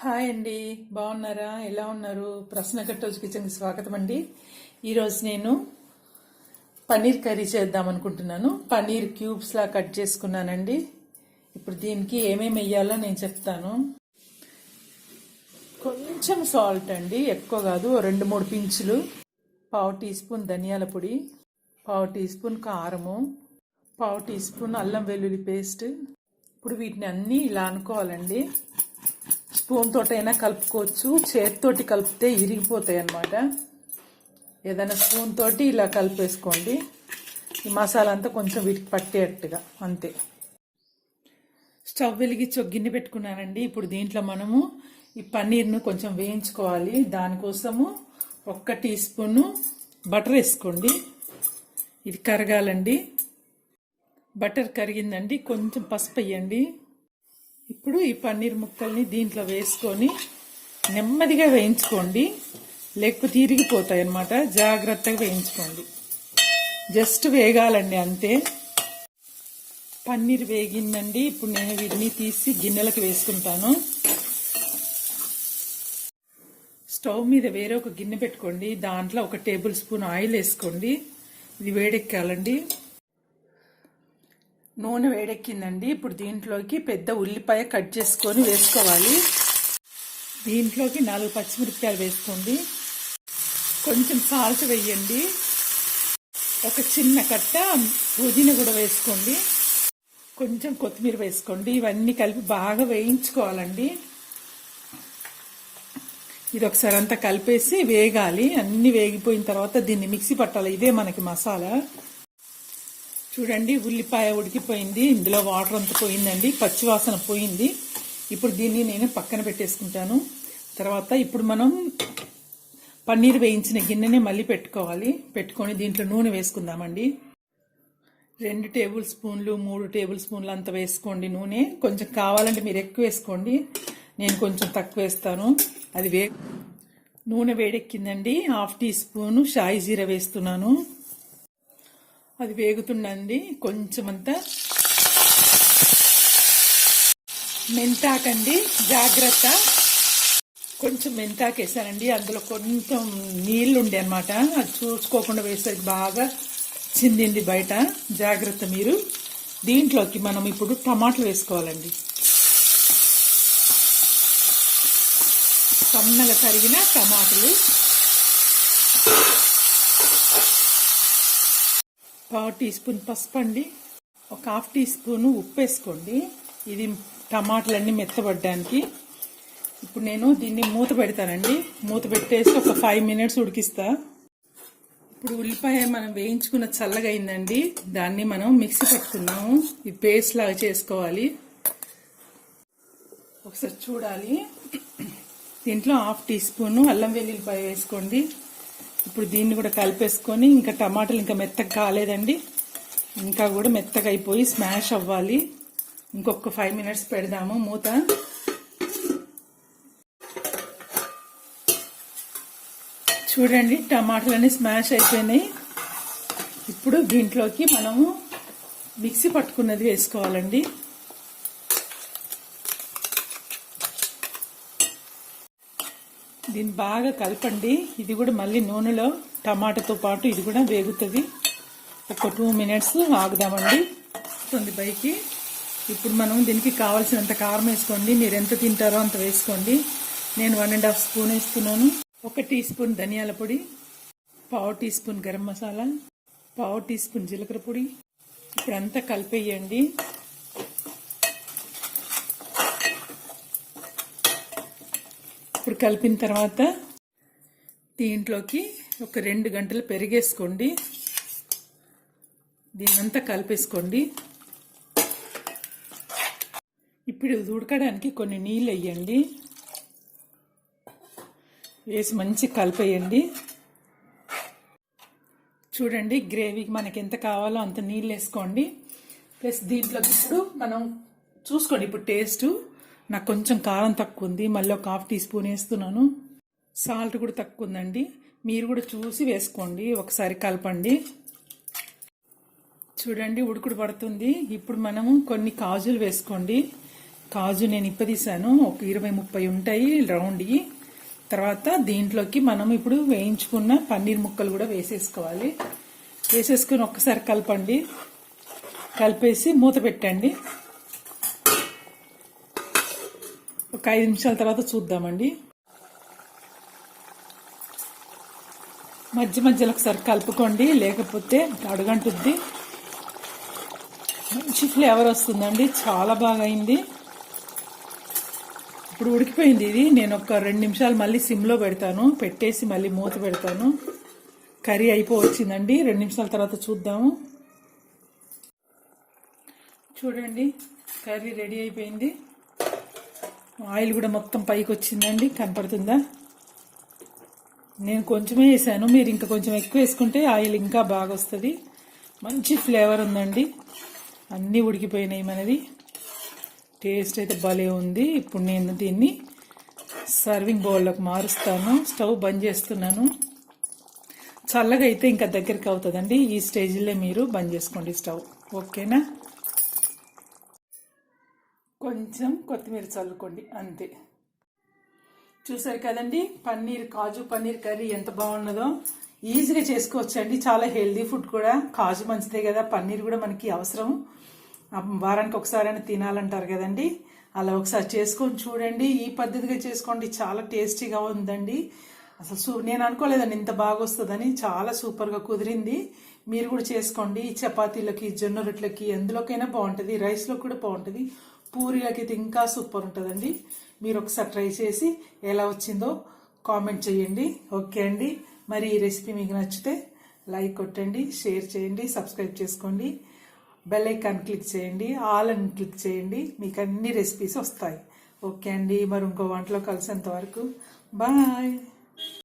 Hi అండి. బాగున్నారా? ఎలా ఉన్నారు? ప్రశ్న కట్టోజు కిచెన్కి స్వాగతం అండి. ఈరోజు నేను పన్నీర్ కర్రీ చేద్దాం అనుకుంటున్నాను. పన్నీర్ క్యూబ్స్లా కట్ చేసుకున్నానండి. ఇప్పుడు దీనికి ఏమేమి వెయ్యాలో నేను చెప్తాను. కొంచెం సాల్ట్ అండి. ఎక్కువ కాదు. రెండు మూడు పించులు. పావు టీ స్పూన్ ధనియాల పొడి. పావు టీ స్పూన్ కారము. పావు టీ స్పూన్ అల్లం వెల్లుల్లి పేస్ట్. ఇప్పుడు వీటిని అన్నీ ఇలా అనుకోవాలండి. స్పూన్ తోటైనా కలుపుకోవచ్చు. చేతితోటి కలిపితే ఇరిగిపోతాయి అన్నమాట. ఏదైనా స్పూన్ తోటి ఇలా కలిపేసుకోండి. ఈ మసాలా అంతా కొంచెం వీటికి పట్టేటట్టుగా అంతే. స్టవ్ వెలిగించి ఒక గిన్నె పెట్టుకున్నానండి. ఇప్పుడు దీంట్లో మనము ఈ పన్నీర్ను కొంచెం వేయించుకోవాలి. దానికోసము ఒక్క టీ స్పూను బటర్ వేసుకోండి. ఇది కరగాలండి. బటర్ కరిగిందండి. కొంచెం పసుపు వేయండి. ఇప్పుడు ఈ పన్నీర్ ముక్కల్ని దీంట్లో వేసుకొని నెమ్మదిగా వేయించుకోండి. లేకపోతే ఇరిగిపోతాయి అన్నమాట. జాగ్రత్తగా వేయించుకోండి. జస్ట్ వేగాలండి అంతే. పన్నీర్ వేగిందండి. ఇప్పుడు నేను వీటిని తీసి గిన్నెలకు వేసుకుంటాను. స్టవ్ మీద వేరే ఒక గిన్నె పెట్టుకోండి. దాంట్లో ఒక టేబుల్ స్పూన్ ఆయిల్ వేసుకోండి. ఇది వేడెక్కాలండి. నూనె వేడెక్కిందండి. ఇప్పుడు దీంట్లోకి పెద్ద ఉల్లిపాయ కట్ చేసుకొని వేసుకోవాలి. దీంట్లోకి నాలుగు పచ్చిమిరపకాయలు వేసుకోండి. కొంచెం సాల్ట్ వేయండి. ఒక చిన్న కట్ట పుదీనా కూడా వేసుకోండి. కొంచెం కొత్తిమీర వేసుకోండి. ఇవన్నీ కలిపి బాగా వేయించుకోవాలండి. ఇది ఒకసారి అంతా కలిపేసి వేగాలి. అన్నీ వేగిపోయిన తర్వాత దీన్ని మిక్సీ పట్టాలి. ఇదే మనకి మసాలా. చూడండి ఉల్లిపాయ ఉడికిపోయింది ఇందులో వాటర్ అంతా పోయిందండి పచ్చివాసన పోయింది. ఇప్పుడు దీన్ని నేను పక్కన పెట్టేసుకుంటాను. తర్వాత ఇప్పుడు మనం పన్నీర్ వేయించిన గిన్నెని మళ్ళీ పెట్టుకోవాలి. పెట్టుకొని దీంట్లో నూనె వేసుకుందామండి. రెండు టేబుల్ స్పూన్లు మూడు టేబుల్ స్పూన్లు అంత వేసుకోండి నూనె. కొంచెం కావాలంటే మీరు ఎక్కువ వేసుకోండి. నేను కొంచెం తక్కువ వేస్తాను. అది వే నూనె వేడెక్కిందండి. హాఫ్ టీ స్పూను షాయి జీరా వేస్తున్నాను. అది వేగుతుండండి. కొంచెం అంతా మెంతాకండి. జాగ్రత్త. కొంచెం మెంతాకు వేసానండి అందులో కొంచెం నీళ్ళు ఉండే అనమాట అది చూసుకోకుండా వేసరికి బాగా చిందింది బయట. జాగ్రత్త మీరు. దీంట్లోకి మనం ఇప్పుడు టమాటాలు వేసుకోవాలండి. సన్నగా తరిగిన టమాటాలు. పావు టీ స్పూన్ పసుపు అండి ఒక హాఫ్ టీ స్పూన్ ఉప్పు వేసుకోండి ఇది టమాటాలన్నీ మెత్తబడ్డానికి. ఇప్పుడు నేను దీన్ని మూత పెడతానండి. మూత పెట్టేసి ఒక ఫైవ్ మినిట్స్ ఉడికిస్తా. ఇప్పుడు ఉల్లిపాయ మనం వేయించుకున్న చల్లగా అయిందండి దాన్ని మనం మిక్సీ పట్టుకున్నాము ఈ పేస్ట్ లాగా చేసుకోవాలి. ఒకసారి చూడాలి. దీంట్లో హాఫ్ టీ స్పూన్ అల్లం వెల్లుల్లిపాయ వేసుకోండి. ఇప్పుడు దీన్ని కూడా కలిపేసుకొని ఇంకా టమాటాలు ఇంకా మెత్తగా కాలేదండి. ఇంకా కూడా మెత్తగా అయిపోయి స్మాష్ అవ్వాలి. ఇంకొక ఫైవ్ మినిట్స్ పెడదాము మూత. చూడండి టమాటాలన్నీ స్మాష్ అయిపోయినాయి. ఇప్పుడు దీంట్లోకి మనము మిక్సీ పట్టుకున్నది వేసుకోవాలండి. దీన్ని బాగా కలపండి. ఇది కూడా మళ్ళీ నూనెలో టమాటాతో పాటు ఇది కూడా వేగుతుంది. ఒక టూ మినిట్స్ ఆగుదామండి. వస్తుంది పైకి. ఇప్పుడు మనం దీనికి కావాల్సినంత కారం వేసుకోండి. మీరు ఎంత తింటారో అంత వేసుకోండి. నేను వన్ అండ్ హాఫ్ స్పూన్ వేస్తున్నాను. ఒక టీ స్పూన్ ధనియాల పొడి. పావు టీ స్పూన్ గరం మసాలా. పావు టీ స్పూన్ జీలకర్ర పొడి. ఇప్పుడంతా కలిపేయండి. కలిపిన తర్వాత దీంట్లోకి ఒక రెండు గంటలు పెరిగేసుకోండి. దీన్నంతా కలిపేసుకోండి. ఇప్పుడు ఉడకడానికి కొన్ని నీళ్ళు వేయండి. వేసి మంచి కలిపేయండి. చూడండి గ్రేవీకి మనకి ఎంత కావాలో అంత నీళ్ళు వేసుకోండి. ప్లస్ దీంట్లోకి ఇప్పుడు మనం చూసుకోండి ఇప్పుడు టేస్ట్. నాకు కొంచెం కారం తక్కువ ఉంది మళ్ళీ ఒక హాఫ్ టీ స్పూన్ వేస్తున్నాను. సాల్ట్ కూడా తక్కువ ఉందండి మీరు కూడా చూసి వేసుకోండి ఒకసారి కలపండి. చూడండి ఉడుకుడు పడుతుంది. ఇప్పుడు మనము కొన్ని కాజులు వేసుకోండి. కాజు నేను ఇప్పదీసాను ఒక ఇరవై ముప్పై ఉంటాయి రౌండ్వి తర్వాత దీంట్లోకి మనం ఇప్పుడు వేయించుకున్న పన్నీర్ ముక్కలు కూడా వేసేసుకోవాలి. వేసేసుకుని ఒక్కసారి కలపండి. కలిపేసి మూత పెట్టండి. ఒక ఐదు నిమిషాల తర్వాత చూద్దామండి. మధ్య మధ్యలో ఒకసారి కలుపుకోండి లేకపోతే అడుగంటుద్ది. మంచి ఫ్లేవర్ వస్తుందండి చాలా బాగా అయింది ఇప్పుడు ఉడికిపోయింది ఇది నేను ఒక రెండు నిమిషాలు మళ్ళీ సిమ్లో పెడతాను పెట్టేసి మళ్ళీ మూత పెడతాను. కర్రీ అయిపోవచ్చిందండి రెండు నిమిషాల తర్వాత చూద్దాము. చూడండి కర్రీ రెడీ అయిపోయింది. ఆయిల్ కూడా మొత్తం పైకి వచ్చిందండి కనపడుతుందా? నేను కొంచెమే వేసాను. మీరు ఇంకా కొంచెం ఎక్కువ వేసుకుంటే ఆయిల్ ఇంకా బాగా వస్తుంది మంచి ఫ్లేవర్ ఉందండి. అన్నీ ఉడికిపోయినాయి మనది టేస్ట్ అయితే భలే ఉంది. ఇప్పుడు నేను దీన్ని సర్వింగ్ బౌల్లోకి మారుస్తాను. స్టవ్ బంద్ చేస్తున్నాను. చల్లగా అయితే ఇంకా దగ్గరికి అవుతుందండి. ఈ స్టేజ్లో మీరు బంద్ చేసుకోండి స్టవ్. ఓకేనా? కొంచెం కొత్తిమీర చల్లుకోండి అంతే. చూసారు కదండి? పన్నీర్ కాజు పన్నీర్ కర్రీ ఎంత బాగున్నదో. ఈజీగా చేసుకోవచ్చండి. చాలా హెల్దీ ఫుడ్ కూడా. కాజు మంచిదే కదా. పన్నీర్ కూడా మనకి అవసరం. వారానికి ఒకసారి అని తినాలంటారు కదండి. అలా ఒకసారి చేసుకొని చూడండి. ఈ పద్ధతిగా చేసుకోండి. చాలా టేస్టీగా ఉందండి. అసలు సూ నేను అనుకోలేదండి ఇంత బాగా వస్తుందని చాలా సూపర్గా కుదిరింది. మీరు కూడా చేసుకోండి. చపాతీలకి జొన్న రొట్టెలకి ఎందులోకైనా బాగుంటుంది. రైస్లో కూడా బాగుంటుంది. పూరీలకి అయితే ఇంకా సూపర్ ఉంటుందండి. మీరు ఒకసారి ట్రై చేసి ఎలా వచ్చిందో కామెంట్ చేయండి. ఓకే అండి. మరి ఈ రెసిపీ మీకు నచ్చితే లైక్ కొట్టండి షేర్ చేయండి సబ్స్క్రైబ్ చేసుకోండి. బెల్ ఐకాన్ క్లిక్ చేయండి ఆల్ అని క్లిక్ చేయండి. మీకు అన్ని రెసిపీస్ వస్తాయి. ఓకే అండి. మరి ఇంకో వంటలో కలిసేంత వరకు. బాయ్.